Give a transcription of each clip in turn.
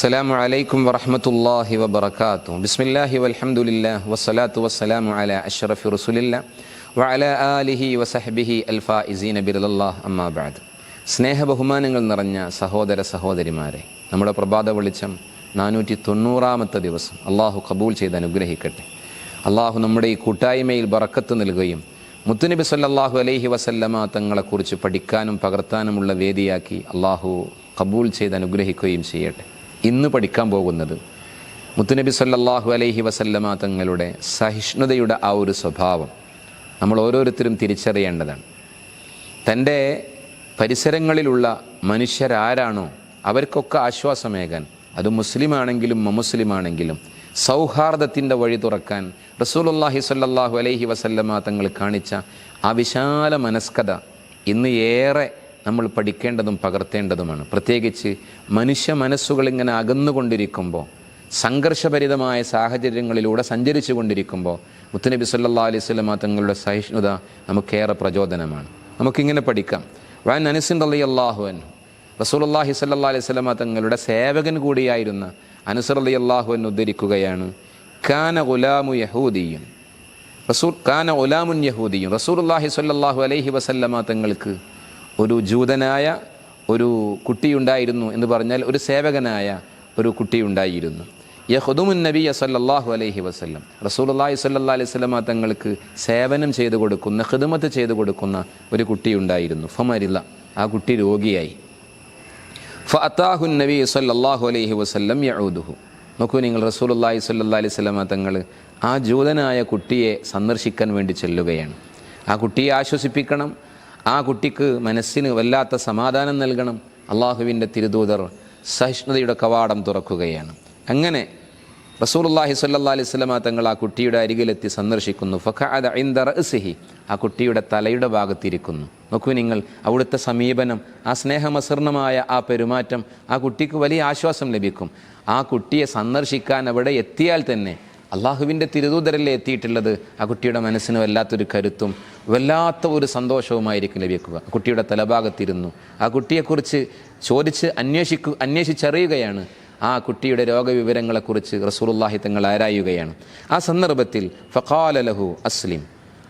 السلام عليكم ورحمة الله وبركاته بسم الله والحمد لله والصلاة والسلام على أشرف رسول الله وعلى آله وصحبه الفائزين برضا الله أما بعد സ്നേഹബഹുമാനങ്ങൾ നിറഞ്ഞ സഹോദര സഹോദരിമാരെ നമ്മുടെ പ്രഭാത വെളിച്ചം നാനൂറ്റി തൊണ്ണൂറാമത്തെ ദിവസം അള്ളാഹു കബൂൽ ചെയ്ത് അനുഗ്രഹിക്കട്ടെ അള്ളാഹു നമ്മുടെ ഈ കൂട്ടായ്മയിൽ ബറക്കത്ത് നൽകുകയും മുത്തുനബി സല്ലല്ലാഹു അലൈഹി വസല്ലമ തങ്ങളെക്കുറിച്ച് പഠിക്കാനും പകർത്താനുമുള്ള വേദിയാക്കി അള്ളാഹു കബൂൽ ചെയ്ത് അനുഗ്രഹിക്കുകയും ചെയ്യട്ടെ ഇന്ന് പഠിക്കാൻ പോകുന്നത് മുത്തുനബി സല്ലാഹു അലൈഹി വസല്ലമ തങ്ങളുടെ സഹിഷ്ണുതയുടെ ആ ഒരു സ്വഭാവം നമ്മൾ ഓരോരുത്തരും തിരിച്ചറിയേണ്ടതാണ്. തന്റെ പരിസരങ്ങളിലുള്ള മനുഷ്യരാരാണോ അവർക്കൊക്കെ ആശ്വാസമേകാൻ അത് മുസ്ലിമാണെങ്കിലും മമുസ്ലിമാണെങ്കിലും സൗഹാർദ്ദത്തിന്റെ വഴി തുറക്കാൻ റസൂലുള്ളാഹി സല്ലാഹു അലൈഹി വസല്ലമ തങ്ങൾ കാണിച്ച ആ വിശാല മനസ്കത ഇന്ന് ഏറെ നമ്മൾ പഠിക്കേണ്ടതും പകർത്തേണ്ടതുമാണ്. പ്രത്യേകിച്ച് മനുഷ്യ മനസ്സുകൾ ഇങ്ങനെ അകന്നുകൊണ്ടിരിക്കുമ്പോൾ സംഘർഷഭരിതമായ സാഹചര്യങ്ങളിലൂടെ സഞ്ചരിച്ചു കൊണ്ടിരിക്കുമ്പോൾ മുത്തുനബി സല്ലാ അലൈഹി തങ്ങളുടെ സഹിഷ്ണുത നമുക്കേറെ പ്രചോദനമാണ്. നമുക്കിങ്ങനെ പഠിക്കാം. വാൻ അനസിൻ അലി അള്ളാഹുവൻ റസൂലുള്ളാഹി സല്ലാ അലൈഹി സ്വലമ തങ്ങളുടെ സേവകൻ കൂടിയായിരുന്ന അനസർ അലി അള്ളാഹുവൻ ഉദ്ധരിക്കുകയാണ് കാന ഗുലാമു യഹൂദിയും. റസൂൽ കാന ഒലാമുൻ യഹൂദിയും. റസൂലുള്ളാഹി സല്ലാഹു അലൈഹി വസല്ലമ തങ്ങൾക്ക് ഒരു ജൂതനായ ഒരു കുട്ടിയുണ്ടായിരുന്നു എന്ന് പറഞ്ഞാൽ ഒരു സേവകനായ ഒരു കുട്ടിയുണ്ടായിരുന്നു. യഹുദുമുൻ നബിയ സല്ലല്ലാഹു അലൈഹി വസല്ലം. റസൂലുള്ളാഹി സല്ലാ അലൈഹി സ്വലമ തങ്ങൾക്ക് സേവനം ചെയ്തു കൊടുക്കുന്ന ഹിദുമത്ത് ചെയ്തു കൊടുക്കുന്ന ഒരു കുട്ടിയുണ്ടായിരുന്നു. ഫമരില്ല. ആ കുട്ടി രോഗിയായി. ഫഅത്താഹു നബി സല്ലല്ലാഹു അലൈഹി വസല്ലം യഊദുഹു. നോക്കൂ നിങ്ങൾ റസൂലുള്ളാഹി സല്ലാ അലൈഹി സ്വലമ തങ്ങൾ ആ ജൂതനായ കുട്ടിയെ സന്ദർശിക്കാൻ വേണ്ടി ചെല്ലുകയാണ്. ആ കുട്ടിയെ ആശ്വസിപ്പിക്കണം ആ കുട്ടിക്ക് മനസ്സിന് വല്ലാത്ത സമാധാനം നൽകണം. അള്ളാഹുവിന്റെ തിരുദൂതർ സഹിഷ്ണുതയുടെ കവാടം തുറക്കുകയാണ്. അങ്ങനെ റസൂലുള്ളാഹി സല്ലാ അലൈഹി വസല്ലമ തങ്ങൾ ആ കുട്ടിയുടെ അരികിലെത്തി സന്ദർശിക്കുന്നു. ഫഖഅദ ഇൻദ റഅസിഹി. ആ കുട്ടിയുടെ തലയുടെ ഭാഗത്തിരിക്കുന്നു. നോക്കൂ നിങ്ങൾ അവിടുത്തെ സമീപനം ആ സ്നേഹമസൃണമായ ആ പെരുമാറ്റം ആ കുട്ടിക്ക് വലിയ ആശ്വാസം ലഭിക്കും. ആ കുട്ടിയെ സന്ദർശിക്കാൻ അവിടെ എത്തിയാൽ തന്നെ അള്ളാഹുവിന്റെ തിരുതൂതരല്ലേ എത്തിയിട്ടുള്ളത്? ആ കുട്ടിയുടെ മനസ്സിന് വല്ലാത്തൊരു കരുത്തും വല്ലാത്ത ഒരു സന്തോഷവുമായിരിക്കും ലഭിക്കുക. കുട്ടിയുടെ തലഭാഗത്തിരുന്നു. ആ കുട്ടിയെക്കുറിച്ച് ചോദിച്ച് അന്വേഷിക്കു അന്വേഷിച്ചറിയുകയാണ്. ആ കുട്ടിയുടെ രോഗവിവരങ്ങളെക്കുറിച്ച് റസൂലുള്ളാഹി തങ്ങൾ ആരായുകയാണ്. ആ സന്ദർഭത്തിൽ ഫഖാലലഹു അസ്ലിം.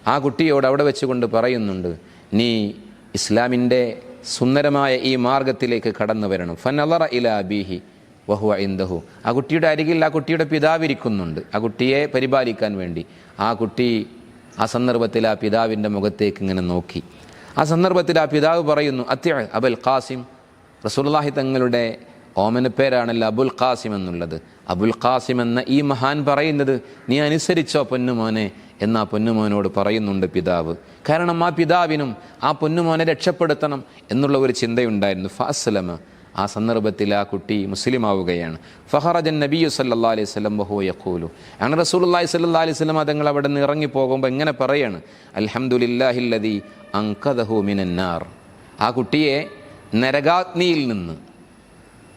ആ കുട്ടിയോട് അവിടെ വെച്ചുകൊണ്ട് പറയുന്നുണ്ട് നീ ഇസ്ലാമിന്റെ സുന്ദരമായ ഈ മാർഗത്തിലേക്ക് കടന്നു വരണം. ഫനലറ ഇലാ ബീഹി വഹുവ ഇന്ദഹു. ആ കുട്ടിയുടെ അരികിൽ ആ കുട്ടിയുടെ പിതാവിരിക്കുന്നുണ്ട് ആ കുട്ടിയെ പരിപാലിക്കാൻ വേണ്ടി. ആ കുട്ടി ആ സന്ദർഭത്തിൽ ആ പിതാവിന്റെ മുഖത്തേക്ക് ഇങ്ങനെ നോക്കി. ആ സന്ദർഭത്തിൽ ആ പിതാവ് പറയുന്നു അത്യ അബുൽ ഖാസിം. റസൂലുള്ളാഹി തങ്ങളുടെ ഓമനപ്പേരാണല്ലോ അബുൽ ഖാസിം എന്നുള്ളത്. അബുൽ ഖാസിം എന്ന ഈ മഹാൻ പറയുന്നത് നീ അനുസരിച്ചോ പൊന്നുമോനെ? എന്ന് ആ പൊന്നുമോനോട് പറയുന്നുണ്ട് പിതാവ്. കാരണം ആ പിതാവിനും ആ പൊന്നുമോനെ രക്ഷപ്പെടുത്തണം എന്നുള്ള ഒരു ചിന്തയുണ്ടായിരുന്നു. ഫാസ്ലമ ആ സന്ദർഭത്തിൽ ആ കുട്ടി മുസ്ലിം ആവുകയാണ് ഫഹറജൻ നബിയു സല്ലാ അലൈഹി സ്വലം ബഹു യഖൂലു. അങ്ങനെ റസൂലുള്ളാഹി സ്വല്ലല്ലാഹി അലൈഹി സ്വലം അതങ്ങൾ അവിടെ നിന്ന് ഇറങ്ങി പോകുമ്പോൾ എങ്ങനെ പറയാണ് അലഹമുല്ലാഹില്ലതി അങ്കദഹു മിനന്നാർ. ആ കുട്ടിയെ നരകാഗ്നിയിൽ നിന്ന്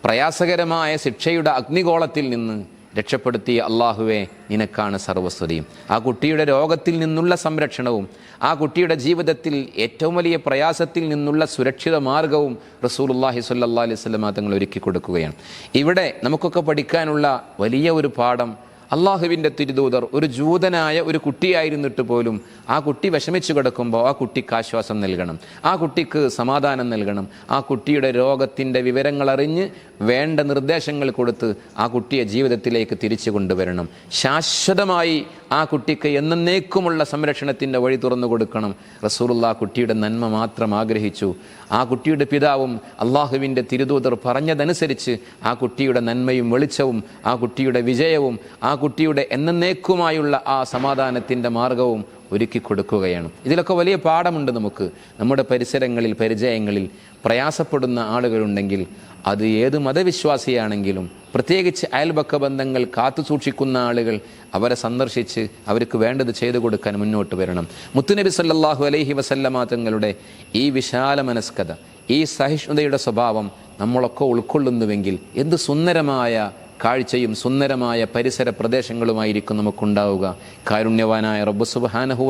പ്രയാസകരമായ ശിക്ഷയുടെ അഗ്നിഗോളത്തിൽ നിന്ന് രക്ഷപ്പെടുത്തിയ അള്ളാഹുവെ നിനക്കാണ് സർവസ്വതിയും ആ കുട്ടിയുടെ രോഗത്തിൽ നിന്നുള്ള സംരക്ഷണവും ആ കുട്ടിയുടെ ജീവിതത്തിൽ ഏറ്റവും വലിയ പ്രയാസത്തിൽ നിന്നുള്ള സുരക്ഷിത മാർഗവും റസൂലുള്ളാഹി സ്വല്ലല്ലാഹി അലൈഹി വസല്ലം തങ്ങൾ ഒരുക്കി കൊടുക്കുകയാണ്. ഇവിടെ നമുക്കൊക്കെ പഠിക്കാനുള്ള വലിയ ഒരു പാഠം അള്ളാഹുവിന്റെ തിരുദൂതർ ഒരു ജൂതനായ ഒരു കുട്ടിയായിരുന്നിട്ട് പോലും ആ കുട്ടി വിഷമിച്ചു കിടക്കുമ്പോൾ ആ കുട്ടിക്ക് ആശ്വാസം നൽകണം. ആ കുട്ടിക്ക് സമാധാനം നൽകണം. ആ കുട്ടിയുടെ രോഗത്തിന്റെ വിവരങ്ങൾ അറിഞ്ഞ് വേണ്ട നിർദ്ദേശങ്ങൾ കൊടുത്ത് ആ കുട്ടിയെ ജീവിതത്തിലേക്ക് തിരിച്ചു കൊണ്ടുവരണം. ശാശ്വതമായി ആ കുട്ടിക്ക് എന്നേക്കുമുള്ള സംരക്ഷണത്തിന്റെ വഴി തുറന്നു കൊടുക്കണം. റസൂറുള്ള കുട്ടിയുടെ നന്മ മാത്രം ആഗ്രഹിച്ചു. ആ കുട്ടിയുടെ പിതാവും അള്ളാഹുവിന്റെ തിരുദൂതർ പറഞ്ഞതനുസരിച്ച് ആ കുട്ടിയുടെ നന്മയും വെളിച്ചവും ആ കുട്ടിയുടെ വിജയവും ആ കുട്ടിയുടെ എന്നേക്കുമായുള്ള ആ സമാധാനത്തിന്റെ മാർഗവും ഒരുക്കി കൊടുക്കുകയാണ്. ഇതിലൊക്കെ വലിയ പാഠമുണ്ട് നമുക്ക്. നമ്മുടെ പരിസരങ്ങളിൽ പരിചയങ്ങളിൽ പ്രയാസപ്പെടുന്ന ആളുകളുണ്ടെങ്കിൽ അത് ഏത് മതവിശ്വാസിയാണെങ്കിലും പ്രത്യേകിച്ച് അയൽപക്ക ബന്ധങ്ങൾ കാത്തു സൂക്ഷിക്കുന്ന ആളുകൾ അവരെ സന്ദർശിച്ച് അവർക്ക് വേണ്ടത് ചെയ്തു കൊടുക്കാൻ മുന്നോട്ട് വരണം. മുത്തുനബി സല്ലാഹു അലൈഹി വസല്ലമ തങ്ങളുടെ ഈ വിശാല മനസ്കത ഈ സഹിഷ്ണുതയുടെ സ്വഭാവം നമ്മളൊക്കെ ഉൾക്കൊള്ളുന്നുവെങ്കിൽ എന്ത് സുന്ദരമായ കാഴ്ചയും സുന്ദരമായ പരിസര പ്രദേശങ്ങളുമായിരിക്കും നമുക്കുണ്ടാവുക. കാരുണ്യവാനായ റബ്ബു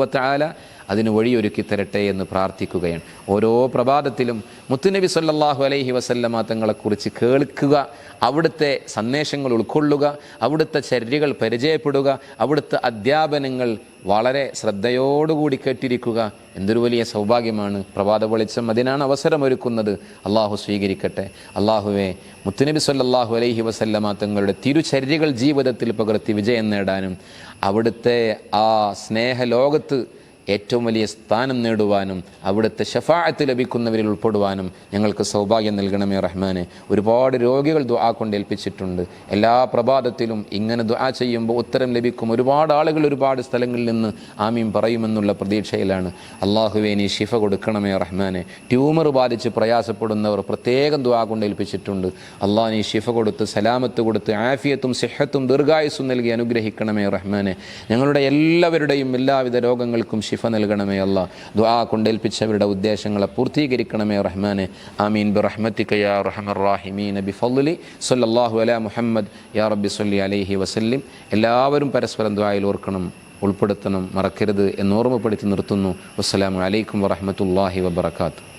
വതആല അതിന് വഴിയൊരുക്കി തരട്ടെ എന്ന് പ്രാർത്ഥിക്കുകയാണ്. ഓരോ പ്രഭാതത്തിലും മുത്തുനബി സല്ലാഹു അലൈഹി വസല്ലമ തങ്ങളെക്കുറിച്ച് കേൾക്കുക അവിടുത്തെ സന്ദേശങ്ങൾ ഉൾക്കൊള്ളുക അവിടുത്തെ ചര്യകൾ പരിചയപ്പെടുക അവിടുത്തെ അധ്യാപനങ്ങൾ വളരെ ശ്രദ്ധയോടുകൂടി കേട്ടിരിക്കുക. എന്തൊരു വലിയ സൗഭാഗ്യമാണ്. പ്രഭാത വെളിച്ചം അതിനാണ് അവസരമൊരുക്കുന്നത്. അള്ളാഹു സ്വീകരിക്കട്ടെ. അള്ളാഹുവെ മുത്തുനബി സല്ലാഹു അലൈഹി വസല്ലമ തങ്ങളുടെ തിരുചര്യകൾ ജീവിതത്തിൽ പകർത്തി വിജയം നേടാനും അവിടുത്തെ ആ സ്നേഹലോകത്ത് ഏറ്റവും വലിയ സ്ഥാനം നേടുവാനും അവിടുത്തെ ഷഫായത്ത് ലഭിക്കുന്നവരിൽ ഉൾപ്പെടുവാനും ഞങ്ങൾക്ക് സൗഭാഗ്യം നൽകണമേ റഹ്മാനെ. ഒരുപാട് രോഗികൾ ദുആ കൊണ്ട് ഏൽപ്പിച്ചിട്ടുണ്ട്. എല്ലാ പ്രഭാതത്തിലും ഇങ്ങനെ ദുആ ചെയ്യുമ്പോൾ ഉത്തരം ലഭിക്കും. ഒരുപാട് ആളുകൾ ഒരുപാട് സ്ഥലങ്ങളിൽ നിന്ന് ആമീം പറയുമെന്നുള്ള പ്രതീക്ഷയിലാണ്. അള്ളാഹുവെ നീ ഷിഫ കൊടുക്കണമേ റഹ്മാനെ. ട്യൂമർ ബാധിച്ച് പ്രയാസപ്പെടുന്നവർ പ്രത്യേകം ദുആ കൊണ്ട് ഏൽപ്പിച്ചിട്ടുണ്ട്. നീ ഷിഫ കൊടുത്ത് സലാമത്ത് കൊടുത്ത് ആഫിയത്തും സിഹത്തും ദീർഘായുസ്സും നൽകി അനുഗ്രഹിക്കണമേ റഹ്മാനെ. ഞങ്ങളുടെ എല്ലാവരുടെയും എല്ലാവിധ രോഗങ്ങൾക്കും ഷിഫ നൽകണമേ അല്ല. ദുആ കൊണ്ടേൽപ്പിച്ചവരുടെ ഉദ്ദേശങ്ങളെ പൂർത്തീകരിക്കണമേ റഹ്മാനെ. ആമീൻ. ബി റഹ്മത്തിക യാ റഹ്മർ റാഹിമീൻ ബി ഫضലി സല്ലല്ലാഹു അലാ മുഹമ്മദ്. യാ റബ്ബി സല്ലി അലൈഹി വസല്ലിം. എല്ലാവരും പരസ്പരം ദുആയിൽ ഓർക്കണം ഉൾപ്പെടുത്തണം മറക്കരുത് എന്ന് ഓർമ്മപ്പെടുത്തി നിർത്തുന്നു. വസ്സലാമു അലൈക്കും വറഹ്മത്തുള്ളാഹി വബറകാതുഹു.